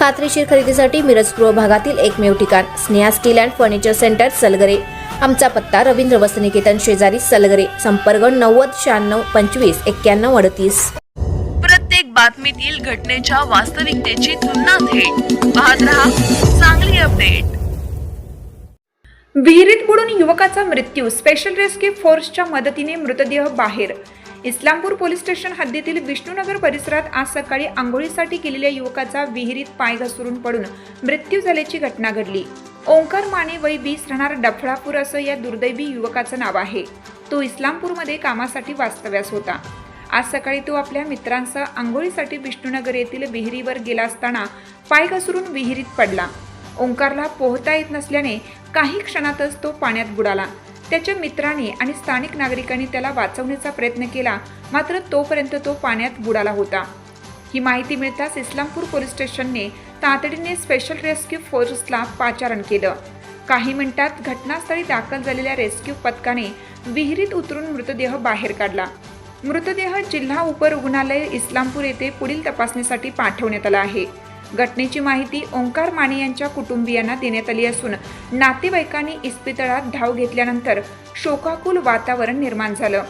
खात्रीशीर खरेदीसाठी मिरज पूर्व भागातील एकमेव ठिकाण Sneha steel and furniture centre Salgare. आमचा पत्ता रवींद्र वसनिकेतन शेजारी सलगरे संपर्क नव्वद शहाण्णव पंचवीस एक्क्याण्णव अडतीस. प्रत्येक बातमीतील घटनेच्या वास्तविकतेची तुलना थेट. पाहत रहा चांगली अपडेट. विहिरीत बुडून युवकाचा मृत्यू स्पेशल रेस्क्यू फोर्सच्या मदतीने मृतदेह बाहेर. इस्लामपूर पोलीस स्टेशन हद्दीतील विष्णुनगर परिसरात आज सकाळी आंघोळीसाठी गेलेल्या युवकाचा विहिरीत पाय घसरून पडून मृत्यू झाल्याची घटना घडली. ओंकार माने वय वीस राहणार डफळापूर असं या दुर्दैवी युवकाचं नाव आहे. तो इस्लामपूरमध्ये कामासाठी वास्तव्यास होता. आज सकाळी तो आपल्या मित्रांसह आंघोळीसाठी विष्णुनगर येथील विहिरीवर गेला असताना पाय घसरून विहिरीत पडला. ओंकारला पोहता येत नसल्याने काही क्षणातच तो पाण्यात बुडाला. त्याच्या मित्रांनी आणि स्थानिक नागरिकांनी त्याला वाचवण्याचा प्रयत्न केला मात्र तोपर्यंत तो पाण्यात बुडाला होता. ही माहिती मिळताच इस्लामपूर पोलीस स्टेशनने तातडीने स्पेशल रेस्क्यू फोर्सला पाचारण केलं. काही मिनिटात घटनास्थळी दाखल झालेल्या रेस्क्यू पथकाने विहिरीत उतरून मृतदेह बाहेर काढला. मृतदेह जिल्हा उपरुग्णालय इस्लामपूर येथे पुढील तपासणीसाठी पाठवण्यात आला आहे. घटनेची माहिती ओंकार माने यांच्या कुटुंबियांना देण्यात आली असून नातेवाईकांनी इस्पितळात धाव घेतल्यानंतर शोकाकुल वातावरण निर्माण झालं.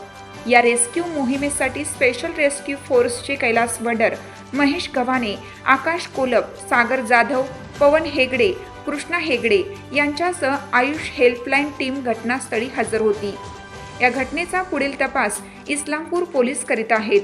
या रेस्क्यू मोहिमेसाठी स्पेशल रेस्क्यू फोर्सचे कैलास वडर महेश गव्हाणे आकाश कोलप सागर जाधव पवन हेगडे कृष्णा हेगडे यांच्यासह आयुष हेल्पलाईन टीम घटनास्थळी हजर होती. या घटनेचा पुढील तपास इस्लामपूर पोलीस करीत आहेत.